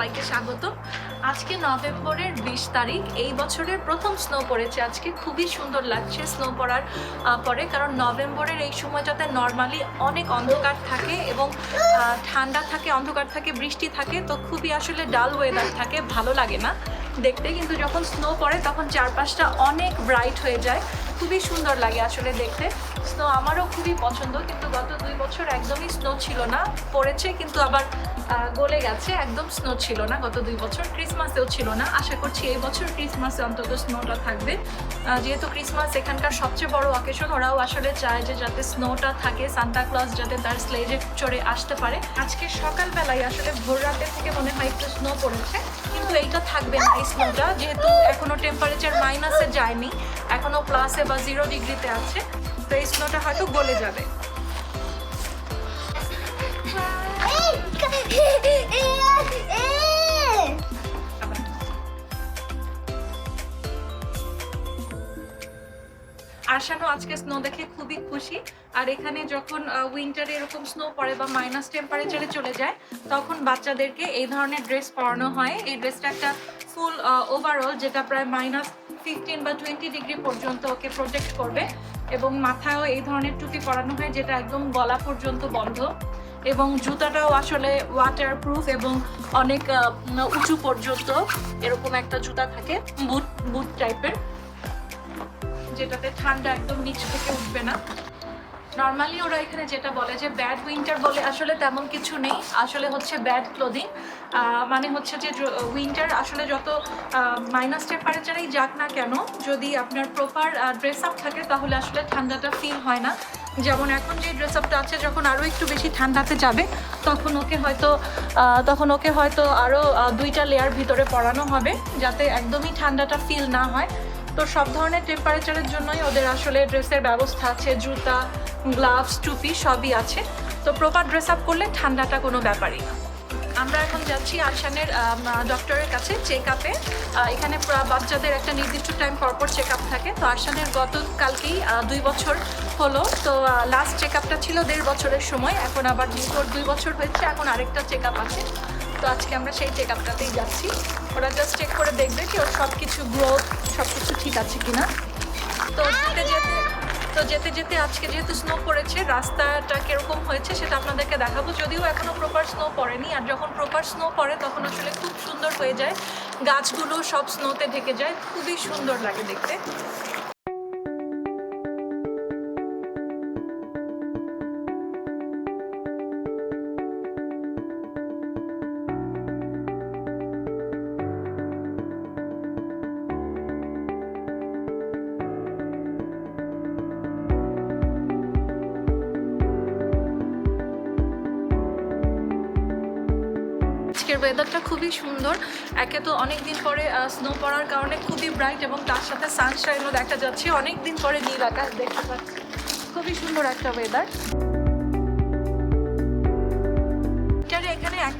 সবাইকে স্বাগত। আজকে নভেম্বরের বিশ তারিখ। এই বছরের প্রথম স্নো পড়েছে আজকে। খুবই সুন্দর লাগছে স্নো পড়ার পরে। কারণ নভেম্বরের এই সময়টাতে নর্মালি অনেক অন্ধকার থাকে এবং ঠান্ডা থাকে, অন্ধকার থাকে, বৃষ্টি থাকে। তো খুবই আসলে ডাল ওয়েদার থাকে, ভালো লাগে না দেখতে। কিন্তু যখন স্নো পড়ে, তখন চারপাশটা অনেক ব্রাইট হয়ে যায়। খুবই সুন্দর লাগে আসলে দেখতে। স্নো আমারও খুবই পছন্দ, কিন্তু গত দুই বছর একদমই স্নো ছিল না। পড়েছে, কিন্তু আবার গলে গেছে, একদম স্নো ছিল না গত দুই বছর। ক্রিসমাসেও ছিল না। আশা করছি এই বছর ক্রিসমাসে অন্তত স্নোটা থাকবে। যেহেতু ক্রিসমাস এখানকার সবচেয়ে বড় অকেশন ওরাও আসলে চায় যে যাতে স্নোটা থাকে সান্তা ক্লজ যাতে তার স্লেজে চড়ে আসতে পারে। আজকে সকালবেলায় আসলে ভোর রাতে থেকে মনে হয় একটু স্নো পড়েছে, কিন্তু এইটা থাকবে না এই স্নোটা যেহেতু এখনও টেম্পারেচার মাইনাসে যায়নি এখনও প্লাসে বা জিরো ডিগ্রিতে আছে। এই হয়তো গলে যাবে। আশানো আজকে স্নো দেখে খুবই খুশি। আর এখানে যখন উইন্টারে এরকম স্নো পড়ে বা মাইনাস টেম্পারেচারে চলে যায়, তখন বাচ্চাদেরকে এই ধরনের ড্রেস পরানো হয়। এই ড্রেসটা একটা ফুল ওভারঅল যেটা প্রায় মাইনাস ফিফটিন বা টোয়েন্টি ডিগ্রি পর্যন্ত ওকে প্রোটেক্ট করবে। এবং মাথায়ও এই ধরনের টুপি পরানো হয় যেটা একদম গলা পর্যন্ত বন্ধ। এবং জুতাটাও আসলে ওয়াটার প্রুফ এবং অনেক উঁচু পর্যন্ত এরকম একটা জুতা থাকে, বুট বুট টাইপের যেটাতে ঠান্ডা একদম নিচ থেকে উঠবে না। নর্মালি ওরা এখানে যেটা বলে যে ব্যাড উইন্টার বলে আসলে তেমন কিছু নেই। আসলে হচ্ছে ব্যাড ক্লোদিং মানে হচ্ছে যে উইন্টার আসলে যত মাইনাস টেম্পারেচারেই যাক না কেন, যদি আপনার প্রপার ড্রেস আপ থাকে তাহলে আসলে ঠান্ডাটা ফিল হয় না। যেমন এখন যে ড্রেস আপটা আছে যখন আরও একটু বেশি ঠান্ডাতে যাবে, তখন ওকে হয়তো তখন ওকে হয়তো আরও দুইটা লেয়ার ভিতরে পরানো হবে, যাতে একদমই ঠান্ডাটা ফিল না হয়। তো সব ধরনের টেম্পারেচারের জন্যই ওদের আসলে ড্রেসের ব্যবস্থা আছে, জুতা গ্লাভস টুপি সবই আছে। তো প্রপার ড্রেস আপ করলে ঠান্ডাটা কোনো ব্যাপারই না। আমরা এখন যাচ্ছি আরশানের ডক্টরের কাছে চেক আপে এখানে বাচ্চাদের একটা নির্দিষ্ট টাইম পরপর চেক আপ থাকে। তো আরশানের গতকালকেই দুই বছর হলো। তো লাস্ট চেক আপটা ছিল দেড় বছরের সময়। এখন আবার দুই বছর হয়েছে, এখন আরেকটা চেক আপ আছে। তো আজকে আমরা সেই চেক আপটাতেই যাচ্ছি। ওরা জাস্ট চেক করে দেখবে কি ওর সব কিছু গ্রোথ সব কিছু ঠিক আছে কিনা। তো যেতে যেতে, তো যেতে যেতে আজকে যেহেতু স্নো পড়েছে, রাস্তাটা কীরকম হয়েছে সেটা আপনাদেরকে দেখাবো। যদিও এখনও প্রপার স্নো পড়েনি, আর যখন প্রপার স্নো পড়ে তখন আসলে খুব সুন্দর হয়ে যায়। গাছগুলো সব স্নোতে ঢেকে যায়, খুবই সুন্দর লাগে দেখতে। ওয়েদারটা খুবই সুন্দর। একে তো অনেক দিন পরে স্নো পড়ার কারণে খুবই ব্রাইট এবং তার সাথে সানশাইনও দেখা যাচ্ছে। অনেক দিন পরে নীল আকাশ দেখতে পাচ্ছি। খুবই সুন্দর একটা ওয়েদার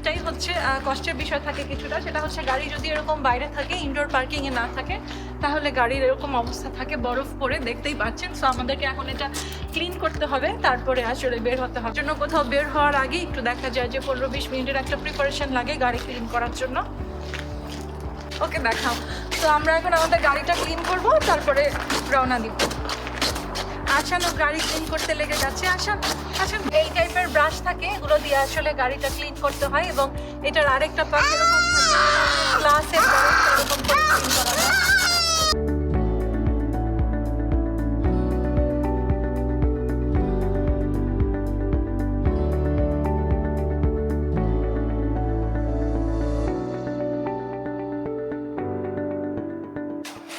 একটাই হচ্ছে কষ্টের বিষয় থাকে কিছুটা। সেটা হচ্ছে গাড়ি যদি এরকম বাইরে থাকে ইনডোর পার্কিং এ না থাকে, তাহলে গাড়ির এরকম অবস্থা থাকে, বরফ পরে দেখতেই পাচ্ছেন। সো আমাদেরকে এখন এটা ক্লিন করতে হবে, তারপরে আসলে বের হতে হবে। জন্য কোথাও বের হওয়ার আগে একটু দেখা যায় যে পনেরো বিশ মিনিটের একটা প্রিপারেশন লাগে গাড়ি ক্লিন করার জন্য। ওকে, দেখাও। তো আমরা এখন আমাদের গাড়িটা ক্লিন করব, তারপরে রওনা দিব। আসানো গাড়ি ক্লিন করতে লেগে যাচ্ছে আসান আসান এই টাইপের ব্রাশ থাকে, এগুলো দিয়ে আসলে গাড়িটা ক্লিন করতে হয় এবং এটার আরেকটা পাশ এরকম গ্লাসের ক্লিন করা হয়।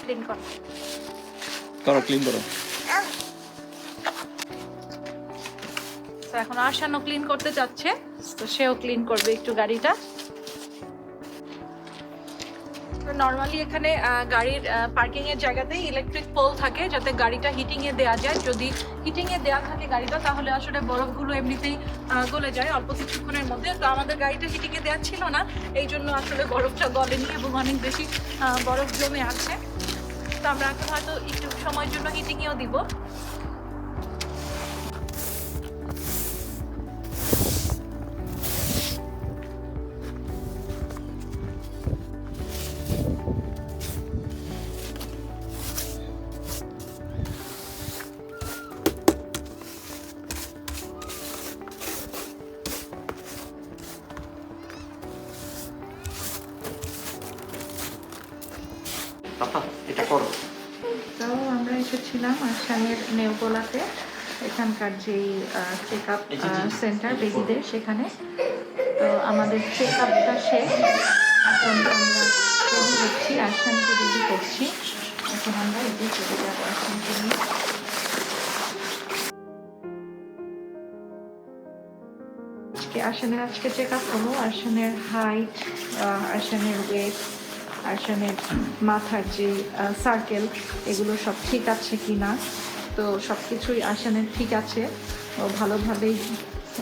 ক্লিন করা। করো ক্লিন করো। এখন আশানো ক্লিন করতে যাচ্ছে তো সেও ক্লিন করবে একটু গাড়িটা। নর্মালি এখানে গাড়ির পার্কিং এর জায়গাতেই ইলেকট্রিক পোল থাকে, যাতে গাড়িটা হিটিং এ দেওয়া যায়। যদি হিটিং এ দেওয়া থাকে গাড়িটা, তাহলে আসলে বরফগুলো এমনিতেই গলে যায় অল্প কিছুক্ষণের মধ্যে। তো আমাদের গাড়িটা হিটিং এ দেওয়া ছিল না, এই জন্য আসলে বরফটা গলেনি এবং অনেক বেশি বরফ জমে আছে। তো আমরা এখন হয়তো একটু সময়ের জন্য হিটিংয়েও দিব। পাপা এটা করো। তো আমরা এসেছিলাম আসামের নেওগোলাতে এখানকার যে চেক আপ। সেন্টার বেবিদের সেখানে। তো আমাদের চেক আপটা শেষ। এখন আমরা রেডি হচ্ছি আসামকে রেডি করছি। এখন আমরা এটি চলে যাব আসামকে নিয়ে। আজকে আসানের আজকে চেক আপ হলো। আসানের হাইট আসানের ওয়েট আসানের মাথার যে সার্কেল এগুলো সব ঠিক আছে কি না তো সব কিছুই আসানের ঠিক আছে। ও ভালোভাবেই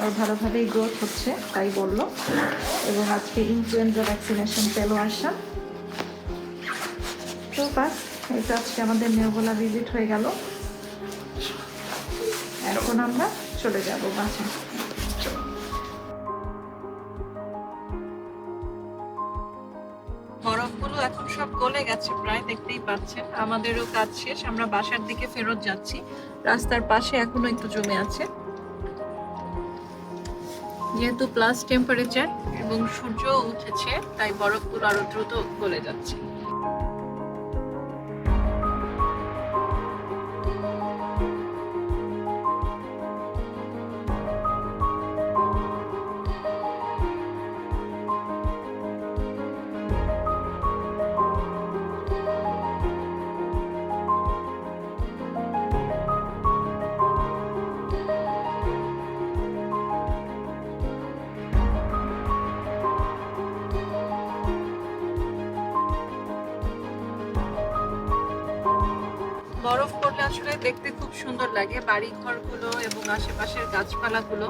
ওর ভালোভাবেই গ্রোথ হচ্ছে, তাই বলল। এবং আজকে ইনফ্লুয়েঞ্জা ভ্যাকসিনেশন পেল আসাম। তো বাস, এটা আজকে আমাদের নেওগোলা ভিজিট হয়ে গেল। এখন আমরা চলে যাব বাসায় সব গলে গেছে, প্রায় দেখতেই পাচ্ছেন। আমাদেরও কাজ শেষ, আমরা বাসার দিকে ফেরত যাচ্ছি। রাস্তার পাশে এখনও একটু জমে আছে। যেহেতু প্লাস টেম্পারেচার এবং সূর্য উঠেছে, তাই বরফগুলো আরও দ্রুত গলে যাচ্ছে। আসলে দেখতে খুব সুন্দর লাগে বাড়ি ঘরগুলো এবং আশেপাশের গাছপালাগুলো।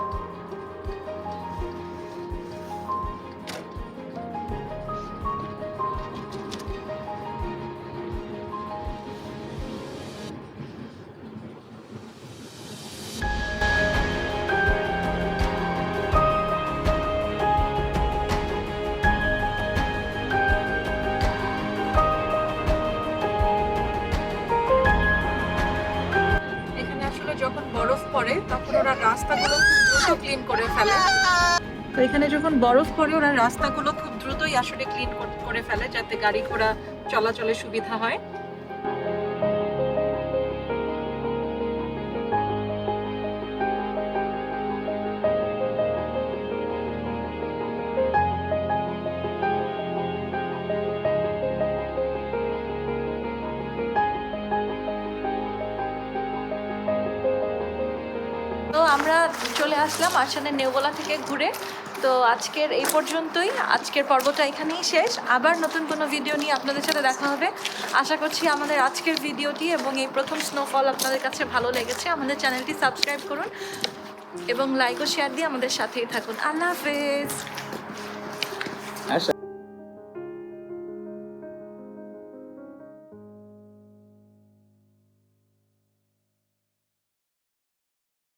পড়ে তখন ওরা রাস্তাগুলো খুব দ্রুত ক্লিন করে ফেলে। তো এখানে যখন বরফ পড়ে, ওরা রাস্তাগুলো খুব দ্রুতই আসলে ক্লিন করে ফেলে, যাতে গাড়ি ঘোড়া চলাচলের সুবিধা হয়। আমরা চলে আসলাম আসানের নেওগোলা থেকে ঘুরে। তো আজকের এই পর্যন্তই। আজকের পর্বটা এখানেই শেষ। আবার নতুন কোনো ভিডিও নিয়ে আপনাদের সাথে দেখা হবে। আশা করছি আমাদের আজকের ভিডিওটি এবং এই প্রথম স্নোফল আপনাদের কাছে ভালো লেগেছে। আমাদের চ্যানেলটি সাবস্ক্রাইব করুন এবং লাইক ও শেয়ার দিয়ে আমাদের সাথেই থাকুন। আল্লাহ হাফেজ।